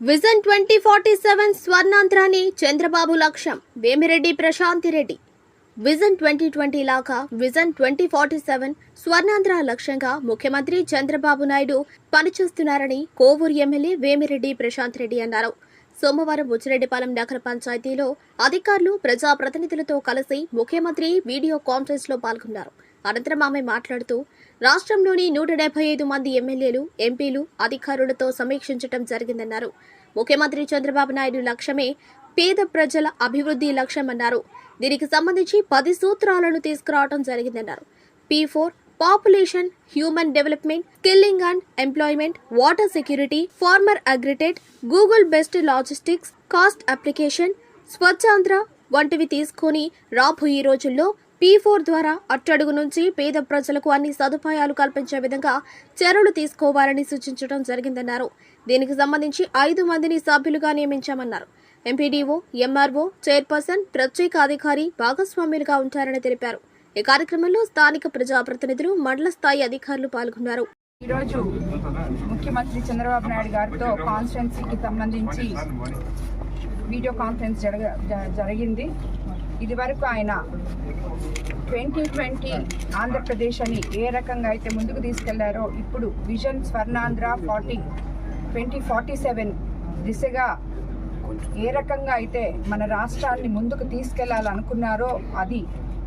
Vision twenty forty seven స్వర్ణాంధ్రాని చంద్రబాబు లక్ష్యం. Vemireddy Prashanthi Reddy vision twenty twenty లాగా vision twenty forty seven Swarnandhra లక్ష్యంగా ముఖ్యమంత్రి చంద్రబాబు నాయుడు పనిచేస్తున్నారని కోవూరు ఎమ్మెల్యే వేమిరెడ్డి ప్రశాంత్ రెడ్డి అన్నారు. సోమవారం బుచ్చిరెడ్డిపాలెం నగర పంచాయతీలో అధికారులు ప్రజాప్రతినిధులతో కలిసి ముఖ్యమంత్రి వీడియో కాన్ఫరెన్స్లో పాల్గొన్నారు. అనంతరం ఆమె మాట్లాడుతూ రాష్ట్రంలోని నూట డెబ్బై ఐదు మంది ఎమ్మెల్యేలు ఎంపీలు అధికారులతో సమీక్షించడం జరిగిందన్నారు. ముఖ్యమంత్రి చంద్రబాబు నాయుడు లక్ష్యమే పేద ప్రజల అభివృద్ధి లక్ష్యమన్నారు. దీనికి సంబంధించి పది సూత్రాలను తీసుకురావడం జరిగిందన్నారు. P four population human development skilling and employment water security farmer agritech Google best logistics cost application Swachhandhra వంటివి తీసుకొని రాబోయే రోజుల్లో పీ ఫోర్ ద్వారా అట్టడుగు నుంచి పేద ప్రజలకు అన్ని సదుపాయాలు కల్పించే విధంగా చర్యలు తీసుకోవాలని సూచించడం జరిగిందన్నారు. దీనికి సంబంధించి ఐదు మందిని సభ్యులుగా నియమించామన్నారు. ఎంపీడీఓ ఎంఆర్ఓ చైర్పర్సన్ ప్రత్యేక అధికారి భాగస్వామ్యులుగా ఉంటారని తెలిపారు. ఈ కార్యక్రమంలో స్థానిక ప్రజాప్రతినిధులు మండల స్థాయి అధికారులు పాల్గొన్నారు. ఈరోజు ముఖ్యమంత్రి చంద్రబాబు నాయుడు గారితో కాన్స్టెన్సీకి సంబంధించి వీడియో కాన్ఫరెన్స్ జరగ జరిగింది. ఇది వరకు ఆయన ట్వంటీ ట్వంటీ ఆంధ్రప్రదేశ్ అని ఏ రకంగా అయితే ముందుకు తీసుకెళ్ళారో ఇప్పుడు vision Swarnandhra forty twenty forty seven దిశగా ఏ రకంగా అయితే మన రాష్ట్రాన్ని ముందుకు తీసుకెళ్ళాలనుకున్నారో అది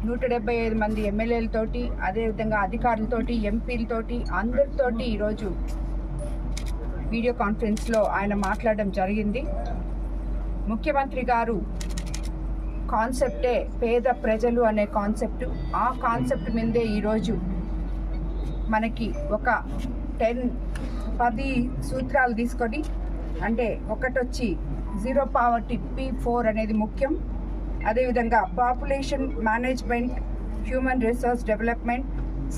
నూట డెబ్బై ఐదు మంది ఎమ్మెల్యేలతోటి అదేవిధంగా అధికారులతోటి ఎంపీలతోటి అందరితోటి ఈరోజు వీడియో కాన్ఫరెన్స్లో ఆయన మాట్లాడడం జరిగింది. ముఖ్యమంత్రి గారు కాన్సెప్టే పేద ప్రజలు అనే కాన్సెప్ట్. ఆ కాన్సెప్ట్ మీదే ఈరోజు మనకి ఒక టెన్ పది సూత్రాలు తీసుకొని అంటే ఒకటొచ్చి జీరో పావర్టీ పీ ఫోర్ అనేది ముఖ్యం. అదేవిధంగా population management human resource development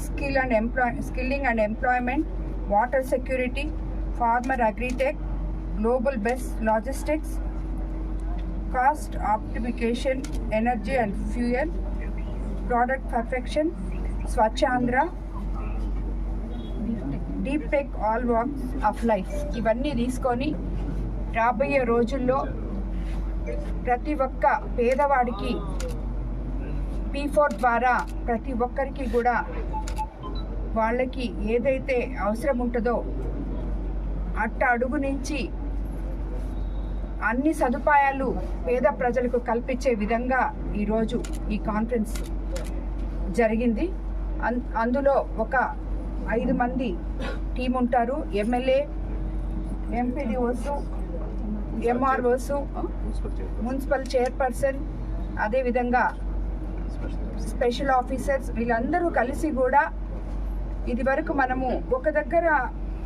skill and employ skilling and employment water security farmer agritech global best logistics cost optimisation energy and fuel product perfection Swachhandhra deep tech all walks of life ఇవన్నీ తీసుకొని రాబోయే రోజుల్లో ప్రతి ఒక్క పేదవాడికి P four ద్వారా ప్రతి ఒక్కరికి కూడా వాళ్ళకి ఏదైతే అవసరం ఉంటుందో అట్ట అడుగు నుంచి అన్ని సదుపాయాలు పేద ప్రజలకు కల్పించే విధంగా ఈరోజు ఈ కాన్ఫరెన్స్ జరిగింది. అందులో ఒక ఐదు మంది టీం ఉంటారు. MLA MPDOs MROs municipal chairperson అదేవిధంగా స్పెషల్ ఆఫీసర్స్ వీళ్ళందరూ కలిసి కూడా ఇది వరకు మనము ఒక దగ్గర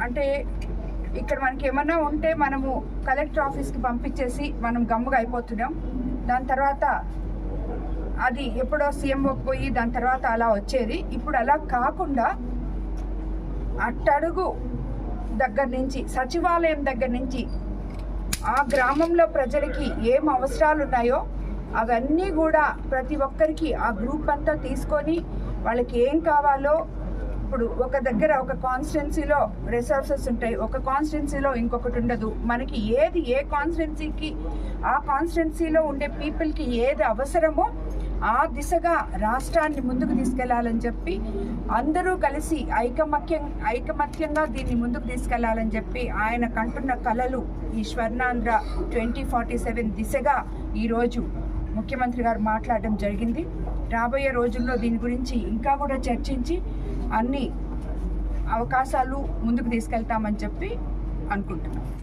అంటే ఇక్కడ మనకి ఏమన్నా ఉంటే మనము కలెక్టర్ ఆఫీస్కి పంపించేసి మనం గమ్ముగా అయిపోతున్నాం. దాని తర్వాత అది ఎప్పుడో సీఎం పోయి దాని తర్వాత అలా వచ్చేది. ఇప్పుడు అలా కాకుండా అట్టడుగు దగ్గర నుంచి సచివాలయం దగ్గర నుంచి ఆ గ్రామంలో ప్రజలకి ఏం అవసరాలు ఉన్నాయో అవన్నీ కూడా ప్రతి ఒక్కరికి ఆ గ్రూప్ అంతా తీసుకొని వాళ్ళకి ఏం కావాలో ఇప్పుడు ఒక దగ్గర ఒక కాన్స్టిట్యున్సీలో రిసోర్సెస్ ఉంటాయి ఒక కాన్స్టిట్యున్సీలో ఇంకొకటి ఉండదు. మనకి ఏది ఏ కాన్స్టిట్యున్సీకి ఆ కాన్స్టిట్యున్సీలో ఉండే పీపుల్కి ఏది అవసరమో ఆ దిశగా రాష్ట్రాన్ని ముందుకు తీసుకెళ్ళాలని చెప్పి అందరూ కలిసి ఐకమత్యం ఐకమత్యంగా దీన్ని ముందుకు తీసుకెళ్ళాలని చెప్పి ఆయన కంటున్న కళలు ఈ స్వర్ణాంధ్ర ట్వంటీ ఫార్టీ సెవెన్ దిశగా ఈరోజు ముఖ్యమంత్రి గారు మాట్లాడడం జరిగింది. రాబోయే రోజుల్లో దీని గురించి ఇంకా కూడా చర్చించి అన్ని అవకాశాలు ముందుకు తీసుకెళ్తామని చెప్పి అనుకుంటున్నాం.